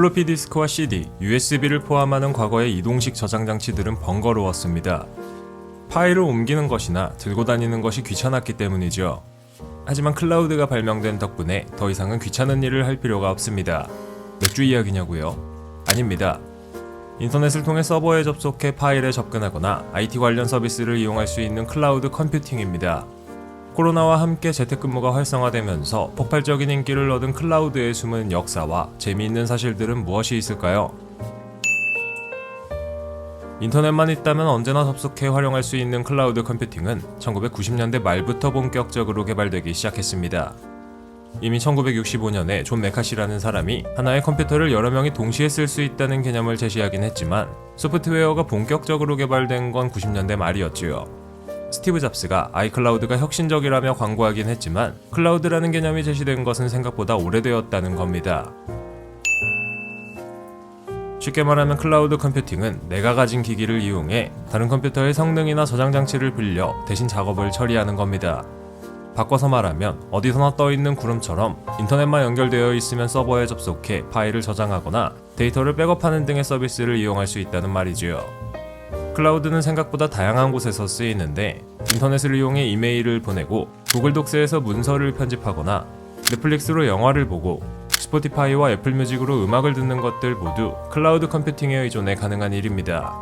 플로피 디스크와 CD, USB를 포함하는 과거의 이동식 저장 장치들은 번거로웠습니다. 파일을 옮기는 것이나 들고 다니는 것이 귀찮았기 때문이죠. 하지만 클라우드가 발명된 덕분에 더 이상은 귀찮은 일을 할 필요가 없습니다. 맥주 이야기냐고요? 아닙니다. 인터넷을 통해 서버에 접속해 파일에 접근하거나 IT 관련 서비스를 이용할 수 있는 클라우드 컴퓨팅입니다. 코로나와 함께 재택근무가 활성화되면서 폭발적인 인기를 얻은 클라우드의 숨은 역사와 재미있는 사실들은 무엇이 있을까요? 인터넷만 있다면 언제나 접속해 활용할 수 있는 클라우드 컴퓨팅은 1990년대 말부터 본격적으로 개발되기 시작했습니다. 이미 1965년에 존 메카시라는 사람이 하나의 컴퓨터를 여러 명이 동시에 쓸 수 있다는 개념을 제시하긴 했지만 소프트웨어가 본격적으로 개발된 건 90년대 말이었지요. 스티브 잡스가 아이클라우드가 혁신적이라며 광고하긴 했지만 클라우드라는 개념이 제시된 것은 생각보다 오래되었다는 겁니다. 쉽게 말하면 클라우드 컴퓨팅은 내가 가진 기기를 이용해 다른 컴퓨터의 성능이나 저장 장치를 빌려 대신 작업을 처리하는 겁니다. 바꿔서 말하면 어디서나 떠 있는 구름처럼 인터넷만 연결되어 있으면 서버에 접속해 파일을 저장하거나 데이터를 백업하는 등의 서비스를 이용할 수 있다는 말이지요. 클라우드는 생각보다 다양한 곳에서 쓰이는데 인터넷을 이용해 이메일을 보내고 구글 독스에서 문서를 편집하거나 넷플릭스로 영화를 보고 스포티파이와 애플 뮤직으로 음악을 듣는 것들 모두 클라우드 컴퓨팅에 의존해 가능한 일입니다.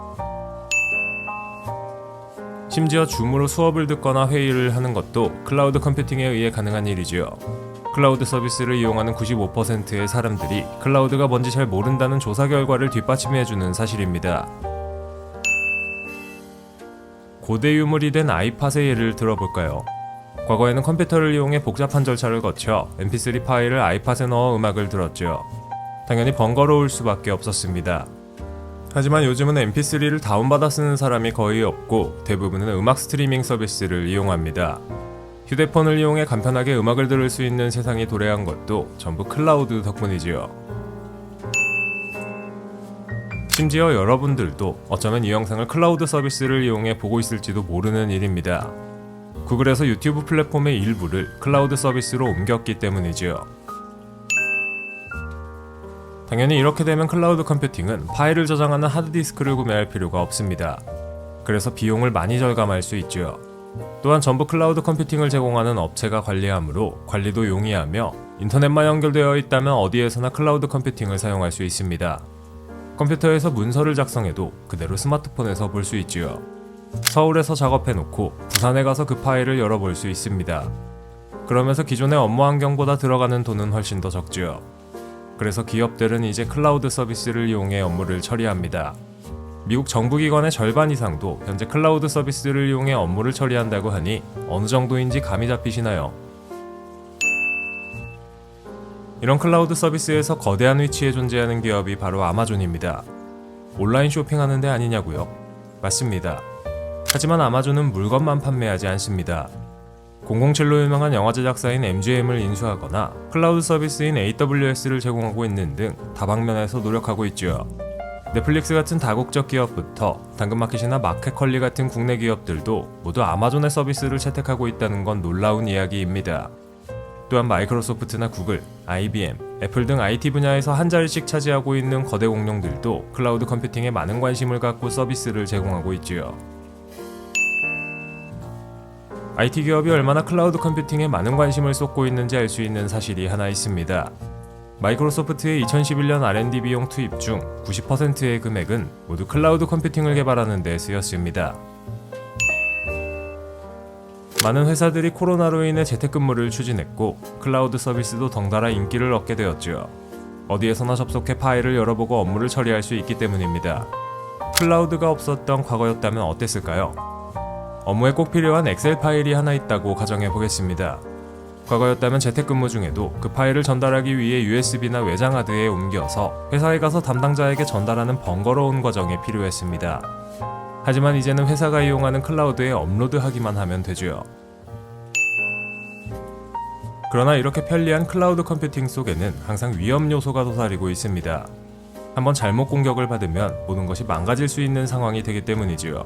심지어 줌으로 수업을 듣거나 회의를 하는 것도 클라우드 컴퓨팅에 의해 가능한 일이지요. 클라우드 서비스를 이용하는 95%의 사람들이 클라우드가 뭔지 잘 모른다는 조사 결과를 뒷받침해주는 사실입니다. 고대 유물이 된 아이팟의 예를 들어볼까요? 과거에는 컴퓨터를 이용해 복잡한 절차를 거쳐 mp3 파일을 아이팟에 넣어 음악을 들었죠. 당연히 번거로울 수밖에 없었습니다. 하지만 요즘은 mp3를 다운받아 쓰는 사람이 거의 없고 대부분은 음악 스트리밍 서비스를 이용합니다. 휴대폰을 이용해 간편하게 음악을 들을 수 있는 세상이 도래한 것도 전부 클라우드 덕분이지요. 심지어 여러분들도 어쩌면 이 영상을 클라우드 서비스를 이용해 보고 있을지도 모르는 일입니다. 구글에서 유튜브 플랫폼의 일부를 클라우드 서비스로 옮겼기 때문이지요. 당연히 이렇게 되면 클라우드 컴퓨팅은 파일을 저장하는 하드디스크를 구매할 필요가 없습니다. 그래서 비용을 많이 절감할 수 있죠. 또한 전부 클라우드 컴퓨팅을 제공하는 업체가 관리하므로 관리도 용이하며 인터넷만 연결되어 있다면 어디에서나 클라우드 컴퓨팅을 사용할 수 있습니다. 컴퓨터에서 문서를 작성해도 그대로 스마트폰에서 볼 수 있지요. 서울에서 작업해놓고 부산에 가서 그 파일을 열어볼 수 있습니다. 그러면서 기존의 업무 환경보다 들어가는 돈은 훨씬 더 적지요. 그래서 기업들은 이제 클라우드 서비스를 이용해 업무를 처리합니다. 미국 정부기관의 절반 이상도 현재 클라우드 서비스를 이용해 업무를 처리한다고 하니 어느 정도인지 감이 잡히시나요? 이런 클라우드 서비스에서 거대한 위치에 존재하는 기업이 바로 아마존입니다. 온라인 쇼핑하는 데 아니냐고요? 맞습니다. 하지만 아마존은 물건만 판매하지 않습니다. 007로 유명한 영화 제작사인 MGM을 인수하거나 클라우드 서비스인 AWS를 제공하고 있는 등 다방면에서 노력하고 있죠. 넷플릭스 같은 다국적 기업부터 당근마켓이나 마켓컬리 같은 국내 기업들도 모두 아마존의 서비스를 채택하고 있다는 건 놀라운 이야기입니다. 또한 마이크로소프트나 구글, IBM, 애플 등 IT 분야에서 한 자리씩 차지하고 있는 거대 공룡들도 클라우드 컴퓨팅에 많은 관심을 갖고 서비스를 제공하고 있지요. IT 기업이 얼마나 클라우드 컴퓨팅에 많은 관심을 쏟고 있는지 알 수 있는 사실이 하나 있습니다. 마이크로소프트의 2011년 R&D 비용 투입 중 90%의 금액은 모두 클라우드 컴퓨팅을 개발하는 데 쓰였습니다. 많은 회사들이 코로나로 인해 재택근무를 추진했고 클라우드 서비스도 덩달아 인기를 얻게 되었죠. 어디에서나 접속해 파일을 열어보고 업무를 처리할 수 있기 때문입니다. 클라우드가 없었던 과거였다면 어땠을까요? 업무에 꼭 필요한 엑셀 파일이 하나 있다고 가정해 보겠습니다. 과거였다면 재택근무 중에도 그 파일을 전달하기 위해 USB나 외장 하드에 옮겨서 회사에 가서 담당자에게 전달하는 번거로운 과정이 필요했습니다. 하지만 이제는 회사가 이용하는 클라우드에 업로드하기만 하면 되죠. 그러나 이렇게 편리한 클라우드 컴퓨팅 속에는 항상 위험 요소가 도사리고 있습니다. 한번 잘못 공격을 받으면 모든 것이 망가질 수 있는 상황이 되기 때문이지요.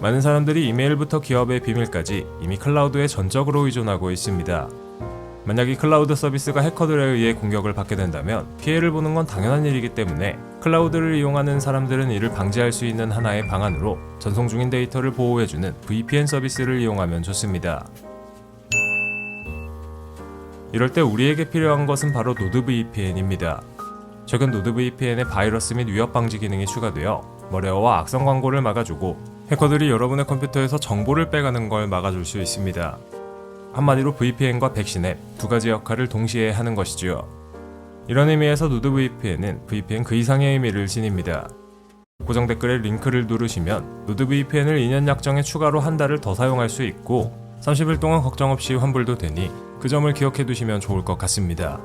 많은 사람들이 이메일부터 기업의 비밀까지 이미 클라우드에 전적으로 의존하고 있습니다. 만약 이 클라우드 서비스가 해커들에 의해 공격을 받게 된다면 피해를 보는 건 당연한 일이기 때문에 클라우드를 이용하는 사람들은 이를 방지할 수 있는 하나의 방안으로 전송 중인 데이터를 보호해주는 VPN 서비스를 이용하면 좋습니다. 이럴 때 우리에게 필요한 것은 바로 노드 VPN입니다. 최근 노드 VPN에 바이러스 및 위협 방지 기능이 추가되어 머레어와 악성 광고를 막아주고 해커들이 여러분의 컴퓨터에서 정보를 빼가는 걸 막아줄 수 있습니다. 한마디로 VPN과 백신 앱 두 가지 역할을 동시에 하는 것이지요. 이런 의미에서 노드 VPN은 VPN 그 이상의 의미를 지닙니다. 고정 댓글에 링크를 누르시면 노드 VPN을 2년 약정에 추가로 한 달을 더 사용할 수 있고 30일 동안 걱정 없이 환불도 되니 그 점을 기억해 두시면 좋을 것 같습니다.